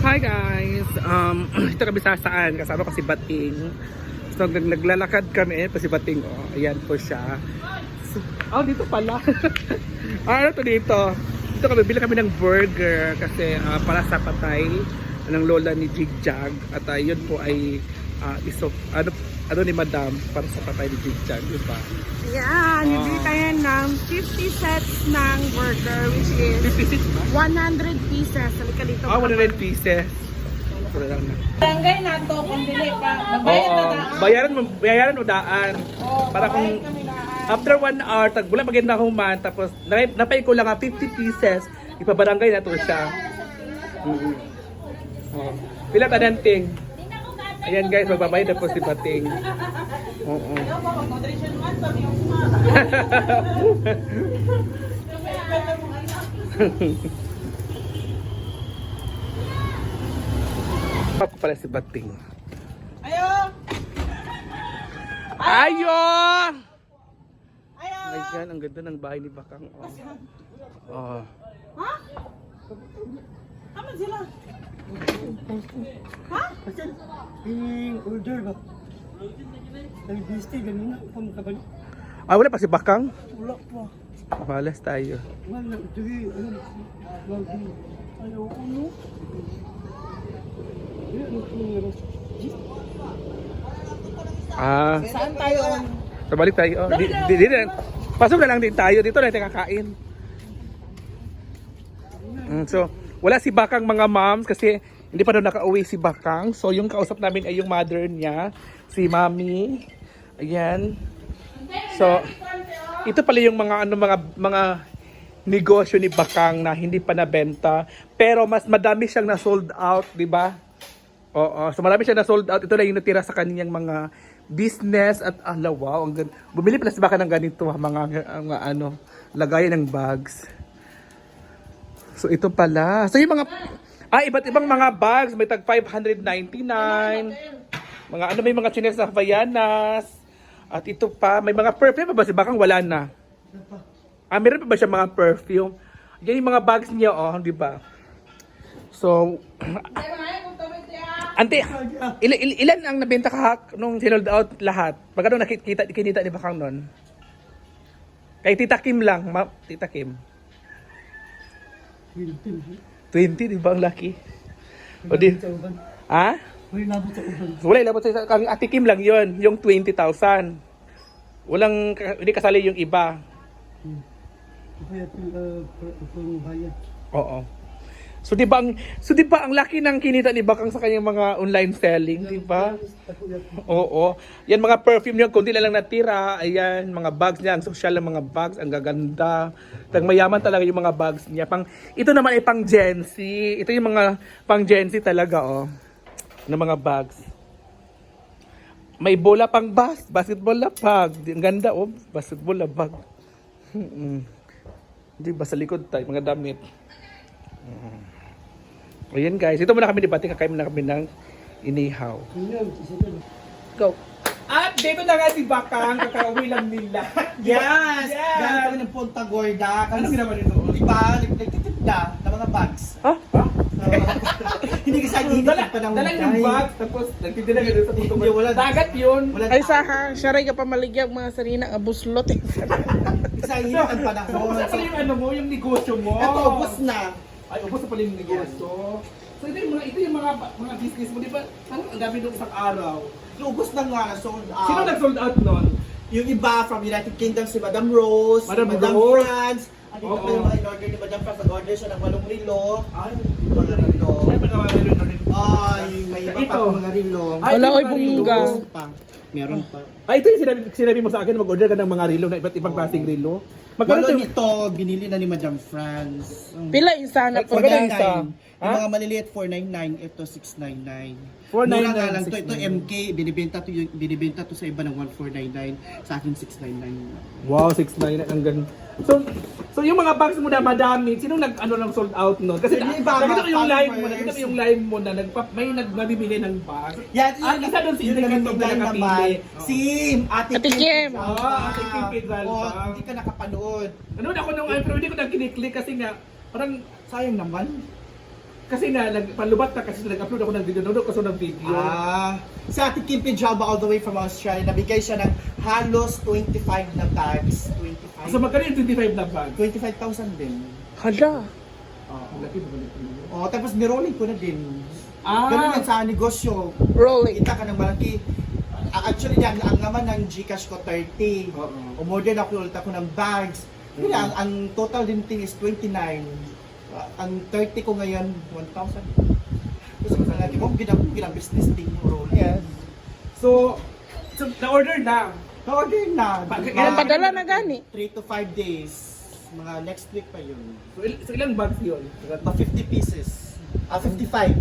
Hi guys! Um, ito kami sa saan. Kasama ko si Bating. So nag naglalakad kami. Pa si Bating. Oh, ayan po siya. So, oh, dito pala. ah, ano to dito? Dito kami, bili kami ng burger kasi ah, para sa patay ng lola ni Jigjag. At ah, yun po ay ah, isok, ano, ano ni Madam para sa patay ni Jigjag. Di ba? Yan, Ah. bibili tayo ng 50 sets ng burger which is 56 ba? 100 pieces. Halika dito. Ah, 100 pieces. Na. Barangay na to, kung dili pa. Oo, bayaran mo, bayaran mo daan. Para kung after one hour, tag wala maganda human, tapos napay, napay ko lang nga 50 pieces, ipabarangay na to siya. Mm oh. Pila ba danting? Ayan guys, magbabayad na po si Bating. Oo. Ako pala si Bating. Ayo! Ayo! Ayo! My God, ang ganda ng bahay ni Bakang. Oh. Oh. Ha? Aman sila? Ha? Yung order ba? Nag-biste, ganun na. Pamukabalik. Ah, wala pa si Bakang? Wala pa. Malas tayo. Wala. Sige, ano? Ayaw ko, no? Ano? Ah, Saan tayo? so balik tayo. Oh, di, di, di, di- pasok na lang din tayo. Dito na tayo kakain. Mm, so, wala si Bakang mga moms kasi hindi pa daw nakauwi si Bakang. So, yung kausap namin ay yung mother niya, si Mami. Ayan. So, ito pala yung mga ano mga mga negosyo ni Bakang na hindi pa nabenta pero mas madami siyang na sold out, 'di ba? Oo, so marami siyang na sold out. Ito na yung natira sa kanyang mga business at ala wow, ang. Bumili pala si Bakang ng ganito, mga, mga ano, lagayan ng bags. So ito pala. So yung mga ah iba't ibang mga bags, may tag 599. Mga ano may mga chinelas na Havaianas. At ito pa, may mga perfume pa ba si Bakang wala na? Ah, meron pa ba siya mga perfume? Yan yung mga bags niya, oh, di ba? So, Ante, il, il, ilan ang nabenta ka nung sinold out lahat? Magkano nakikita kinita ni Bakang nun? Kay Tita Kim lang, ma, Tita Kim. 20, di ba ang laki? O di, uban. ha? May nabot sa uban. Wala ilabot sa kang Ate Kim lang yon yung 20,000. Walang, hindi kasali yung iba. Kaya ito, uh, bayad. Oo. So di ba ang so di ba ang laki ng kinita ni Bakang sa kanyang mga online selling, di ba? Yan. Oo. Yan mga perfume niya, kundi lang natira. Ayan, mga bags niya, ang social ng mga bags, ang gaganda. Tag mayaman talaga yung mga bags niya. Pang ito naman ay pang Gen Z. Ito yung mga pang Gen Z talaga oh. Na mga bags. May bola pang bas, basketball na bag. Ang ganda oh, basketball na bag. Mm. Di ba sa likod tayo, mga damit. Ayan guys, ito muna kami debate, kakain muna kami ng inihaw. Go. At dito na nga si Bakang, kakauwi lang nila. Yes! Yes! Galing kami ng Punta Gorda. Ano Kasi, ginawa nito? di ba, ng mga bags. Ha? Ha? Hindi kasi hindi pa ng dala yung bag, tapos nagtitinda ka doon sa Hindi, puto. wala. Dagat yun. Ay sa ha, siya ka pa maligyan mga sarina nga buslot. eh. Isa hindi ang panahon. Sa yung ano mo, yung negosyo mo. Ito, ubos na. Ay, ubos na pala yung negosyo. So ito yung mga, ito yung mga, mga business mo, di ba? Ano, ang dami nung isang araw. Ubos na nga, sold out. Sino nag-sold out nun? Yung iba from United Kingdom, si Madam Rose, Madam si Madam Rose. France. Ano pa yung mga in-order ni Madam France? Nag-order siya ng walong rilo. Ay, Mga rilo. Ay, magawa nila nun. Ay, may iba Ito. pa mga rilo. Ay, Wala, ito oy, yung mga bumungga. Meron pa. Ay, ito yung sinabi, sinabi mo sa akin, mag-order ka ng mga relo na iba't ibang klaseng relo. Magkano Malo ito? binili na ni Madam France. Pila isa na po. Magkano isa? 499. Yung mga maliliit 499, ito 699. 499, Mura nga lang to. Ito 699. MK, binibenta to, yung- binibenta to sa iba ng 1499. Sa akin 699. Wow, 699 ang ganda. So, so yung mga bags mo na madami, sino nag ano lang sold out no? Kasi Yung nakita iba, ko yung live mo, nakita ko yung live mo na nagpa, may nagbibili ng bag. Yan, Ah, isa doon si yung Kitog na nakapili. naman. Si Ate Ate Kim. Oo, Ate Kim Pedral Oo, pa. hindi ka nakapanood. Ano ako nung pero hindi ko na kiniklik kasi nga parang Sayang naman. Kasi nga, nag, palubat na kasi nag-upload ako ng video, nanonood ko ng video. Ah, si Ate Kim Pijaba all the way from Australia, nabigay siya ng halos 25 na bags. 25. so magkano yung 25 na bag? 25,000 din. Hala. Oo. Laki ba ulit? Oh, tapos nirolling ko na din. Ah. Ganun yan sa negosyo. Rolling. Kita ka ng malaki. Ah, Actually, yan, ang naman ng Gcash ko 30. Oo. Umorder ako ulit ako ng bags. Yun, ang, ang total din thing is 29. Ah, ang 30 ko ngayon, 1,000. Gusto ko sa lagi mo, ginang, ginang business din yung rolling. Yes. So, so na-order na. Order na. Pa- Mga kailan Padala na gani. 3 to 5 days. Mga next week pa yun. So, il- so ilang bags yun? Mga 50 pieces. Ah, 55.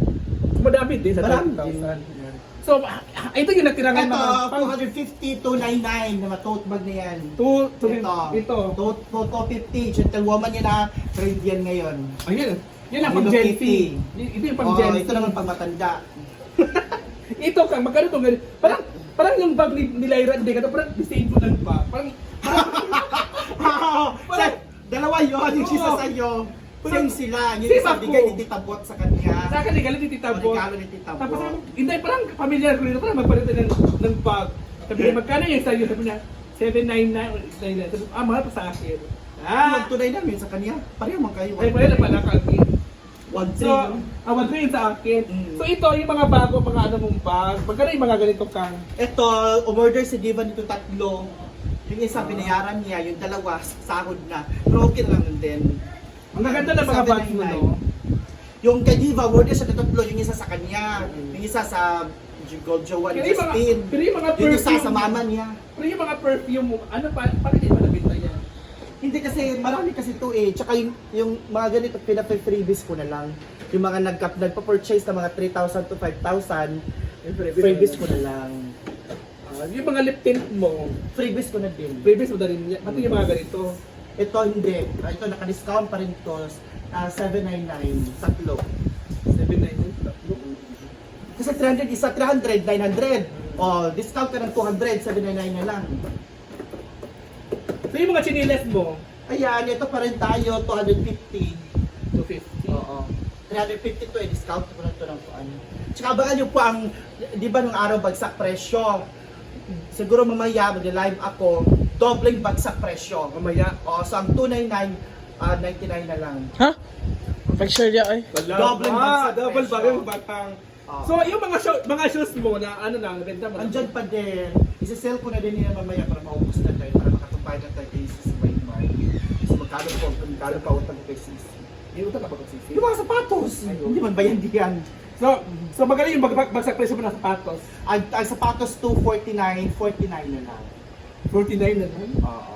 Madami din sa Marami 20,000. So, ah, ah, ito yung natirangan Ito, mga pang 250 to 99 na tote bag na yan. to, to, ito. ito. To, to, to 50. Gentlewoman yan na trade yan ngayon. Ayun. Yan ang pang Gen Z. Ito yung pang Oh, Gen Z. ito naman pag matanda. Ito kang magkano itong ganito? Parang, parang yung bag ni, ni Lyra, hindi ka parang the same lang ba? Parang, Sa, dalawa yun, yung isa sa'yo. Same sila. Yung Same isa ako. bigay ni Tita Bot sa kanya. sa akin, galit ni Tita Bo. Regalo ni Tita Tapos, hindi, parang familiar ko nito, parang magpalitan ng, ng bag. Sabi niya, magkano yung sa'yo? Sabi niya, 799 or 99. Sabi ko, ah, mahal pa sa akin. Ah! Magtunay namin sa kanya. Pareho man kayo. Ay, pala na pala ka. One So, awan ko yun sa akin. Mm. So, ito, yung mga bago, mga ano mong bag. Magkano yung mga ganito kang? Ito, umorder si Diva nito tatlo. Yung isa binayaran niya, yung dalawa sahod na. Pero okay lang din. Ang gaganda ng mga bags mo, no? Yung kay Diva, siya na tatlo, yung isa sa kanya. Yung isa sa Gold Jowa ni Justin. pero yung mga Yung isa sa mama niya. pero yung mga perfume mo, ano pa, bakit hindi pa nabinta yan? Hindi kasi, marami kasi to eh. Tsaka yung, yung mga ganito, pinapa-freebies ko na lang. Yung mga nag nagpa-purchase na mga 3,000 to 5,000, freebies ko na lang. Ah, yung mga lip tint mo, Freebies ko na din. previous mo na rin. Pati yung mga ganito. Ito hindi. Ah, Ito naka-discount pa rin to. Ah, 799 tatlo. 799 tatlo. Kasi 300 isa 300 900. Oh, discount ka ng 200 799 na lang. So yung mga chiniles mo, Ayan, ito pa rin tayo 250. 250. Oo. 350 to eh, discount ko na to ng ano. Tsaka abangan nyo po ang, di ba nung araw bagsak presyo? Siguro mamaya mag-live ako, dobleng bagsak presyo. Mamaya. Oh, so ang 299, ah, 99 na lang. Ha? Pag-share niya ay. Ah, Double bagsak double ba presyo. yung batang. Oo. So yung mga show, mga shoes mo na ano na, benta mo. na. Andyan pa din. Isisell ko na din nila mamaya para maubos na tayo, para makatumpay na tayo kay Sis May May. Kasi magkano po, magkano pa utang ko kay Sis. Yung utang ka ba kung sisi? Yung mga sapatos, Ayun. hindi man bayan diyan. So, so magkano yung bag bagsak presyo mo ng sapatos? Ang, ang sapatos 249, 49 na lang. 49 na lang. Oo.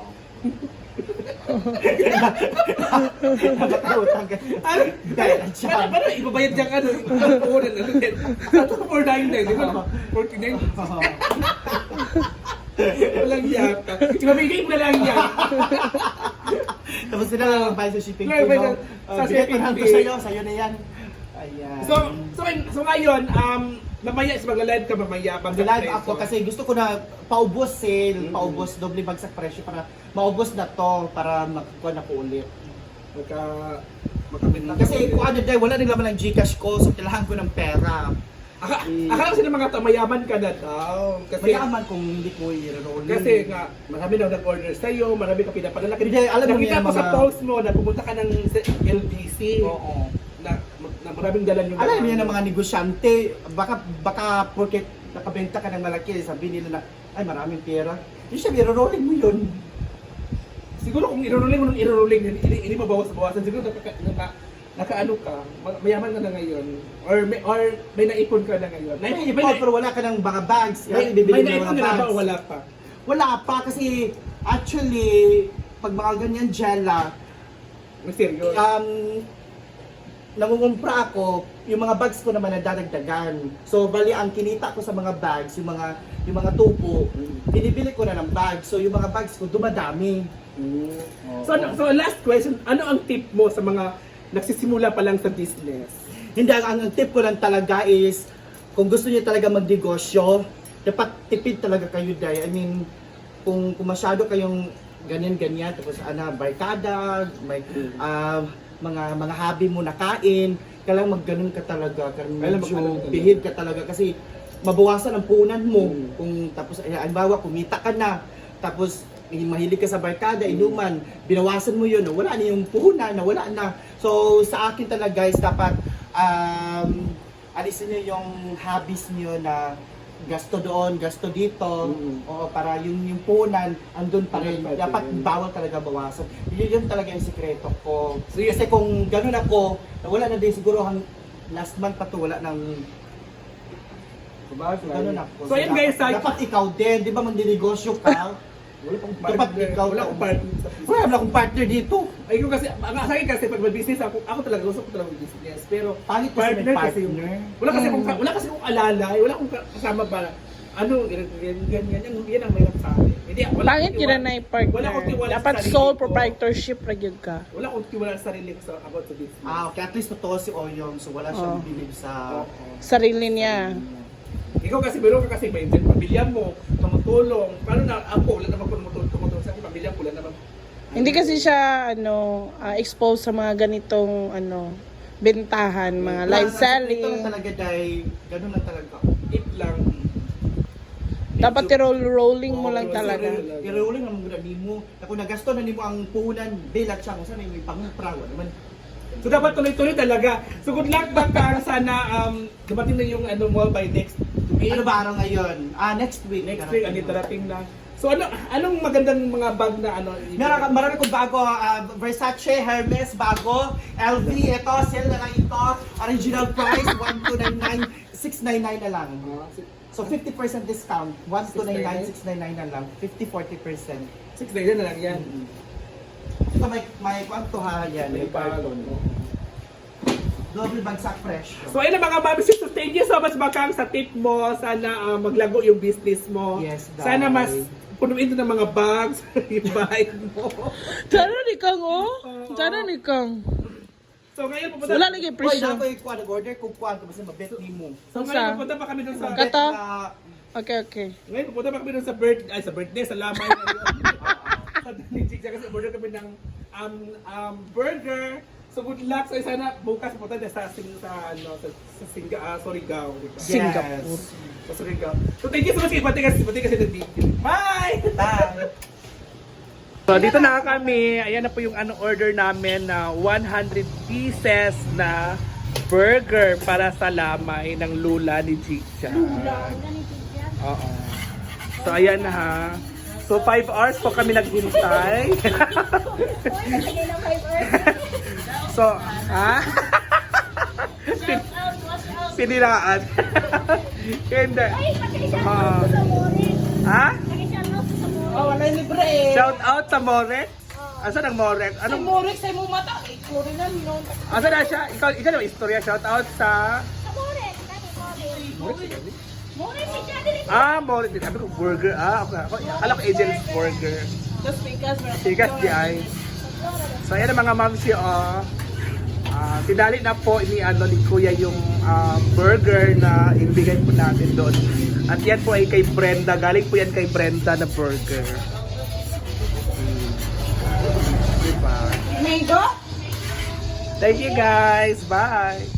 Nakatawag ka. Ano? Dahil dyan. paano ibabayad dyan ka ano? Ibabayad ano din? Sa 499, di ba? 49? Walang yata. Ibabigay mo na lang yan. Tapos sila lang magbayad sa shipping Right, fee. right, no? sa Uh, Bigay ko shipping na fee. sa'yo, sa'yo na yan. Ayan. So, so, so ngayon, um, mamaya, sa mag-live ka mamaya. Mag-live ako kasi gusto ko na paubos sale, paubos doble bagsak presyo para maubos na to para makukuha na ko ulit. Magka, magkabenta. Kasi kung ano dahil wala rin naman ang Gcash ko, so kailangan ko ng pera. Aka, akala kasi ng mga tamayaman ka na daw. Kasi, Mayaman kung hindi ko i-roll. kasi nga, marami daw nag-order sa'yo, marami ka pinapadala. Hindi, alam mo Nakita ko sa post mo na pumunta ka ng LBC. Oo. Maraming dalan yung Alam niyo ng mga negosyante, baka baka porque nakabenta ka ng malaki, sabi nila na, ay maraming pera. Yung sabi, rolling mo yun. Siguro kung iruruling mo nung iruruling, hindi, hindi mabawas-bawasan. Siguro naka, naka, nakaano ka, ma- mayaman ka na ngayon. Or may, or may naipon ka na ngayon. May May, ipon, may, pero wala ka ng mga bags. may, may ng naipon na ba o wala pa? Wala pa kasi actually, pag mga ganyan jela, May serious. um, nangungumpra ako, yung mga bags ko naman nadadagdagan. So, bali ang kinita ko sa mga bags, yung mga yung mga tupo, binibili ko na ng bags. So, yung mga bags ko dumadami. So, ano- so last question, ano ang tip mo sa mga nagsisimula pa lang sa business? Hindi, ang, ang tip ko lang talaga is, kung gusto niyo talaga magnegosyo, dapat tipid talaga kayo dahil. I mean, kung, kung masyado kayong ganyan-ganyan, tapos ana, barkada, may ah, mga mga hobby mo na kain, kailangan magganon ka talaga, kailangan medyo behave ka talaga kasi mabawasan ang puhunan mo. Mm. Kung tapos, eh, halimbawa, kumita ka na, tapos mahilig ka sa barkada, inuman, binawasan mo yun, wala na yung puhunan, wala na. So, sa akin talaga guys, dapat um, alisin niyo yung hobbies niyo na gasto doon, gasto dito, Mm. oo, para yung, yung puhunan, andun pa rin. Pa Dapat bawal talaga bawasan. Yun, yun talaga yung sikreto ko. So, yun- Kasi kung ganun ako, wala na din siguro hang last month pa to, wala nang Sabagay. ganun ako. So, yun, guys, dapat, sa- dapat ikaw din, di ba mandinegosyo ka? Wala pang Dapat partner. ikaw Wala to. akong partner. Wala na akong partner dito. Ay, ko kasi, ang sa akin kasi, pag mag-business ako, ako talaga, gusto ko talaga mag-business. Pero, Pangit kasi partner may kasi yung, partner. wala kasi Mm. kung, wala kasi kung alalay, wala kong kasama para, ano, ganyan, ganyan, yan, yan ang mahirap sa akin. Hindi, wala Pangit yun na yung partner. Wala akong tiwala Dapat sarili sole proprietorship ra gyud ka. Wala akong tiwala sa sarili ko sa about sa business. Ah, okay, at least totoo si Oyong, so wala siyang Oo. bilib sa... Oo. Sarili niya. Ikaw kasi meron ka kasi maintain pamilya mo, tumutulong. Paano na ako, wala naman ko tumutulong, sa akin, pamilya ko, wala naman. Hindi kasi siya ano ah, exposed sa mga ganitong ano bentahan, mga live Ito lang selling. talaga dahil, ganun lang talaga. If lang. Dapat i-roll rolling mo lang talaga. roll- I-rolling muna nimo. Na kung nagasto na nimo ang puhunan, bilat siya kung saan may pangupra, wala naman. So dapat tuloy-tuloy talaga. So good luck Bakang. Sana um, dumating na yung ano mo by next week. Ano ba araw ngayon? Ah, next week. Next week, ano darating na. So ano, anong magandang mga bag na ano? Meron, marami kong bago, ah, Versace, Hermes, bago, LV, ito, sale na lang ito, original price, 1299, 699 na lang. So 50% discount, 1299, 699 na lang, 50-40%. 6 na yan na lang yan. Ito may, may kwanto ha yan, may Pardon. double bagsak presyo. So ayun na mga mami so thank you so much Bakang sa tip mo. Sana ah, maglago yung business mo. Yes, Day. Sana mas punuin ito ng mga bags yung bahay mo. Tara ni Kang oh. Tara ni Kang. So ngayon pupunta Wala lagi Uy, presyo. na ko yung kwan, order kung kwan, kasi mabet ni mo. So Sa- ngayon pupunta pa kami dun sa Kat- Kata? Na- Okay, okay. Ngayon pupunta pa kami dun sa birth ay sa birthday sa lamay sa ni Jigja kasi order kami ng um, um, burger. So good luck so sana bukas pupunta tayo sa sing sa ano sa, sa Singa, ah, Surigao, di ba? Singapore. Sa Surigao. So thank you so much Pati kasi Pati kasi. Bye. Bye! So dito na kami. Ayan na po yung ano order namin na 100 pieces na burger para sa lamay ng lula ni Chicha. Oo. So ayan na ha. So 5 hours po kami naghintay. so, ha? Siniraan. Hindi. Ah. ha? Oh, wala libre eh. Shout out sa Morex. Asan ang Morex? Sa Anong Morex ay mo mata. Eh, kuri na no. Asa na siya? Ikaw, ikaw na istorya. Shout out sa... Ah, Morex. Sabi ko, burger. Ah, okay. Ako, akala ko Angel's Burger. Just because we're Sigas di ay. So, ayan ang mga mamsi, oh. Ah, tinali na po ni, ano, ni Kuya yung ah, burger na ibigay po natin doon. At yan po ay kay Brenda. Galing po yan kay Brenda na burger. Hmm. Diba? Mango? Thank you guys. Bye.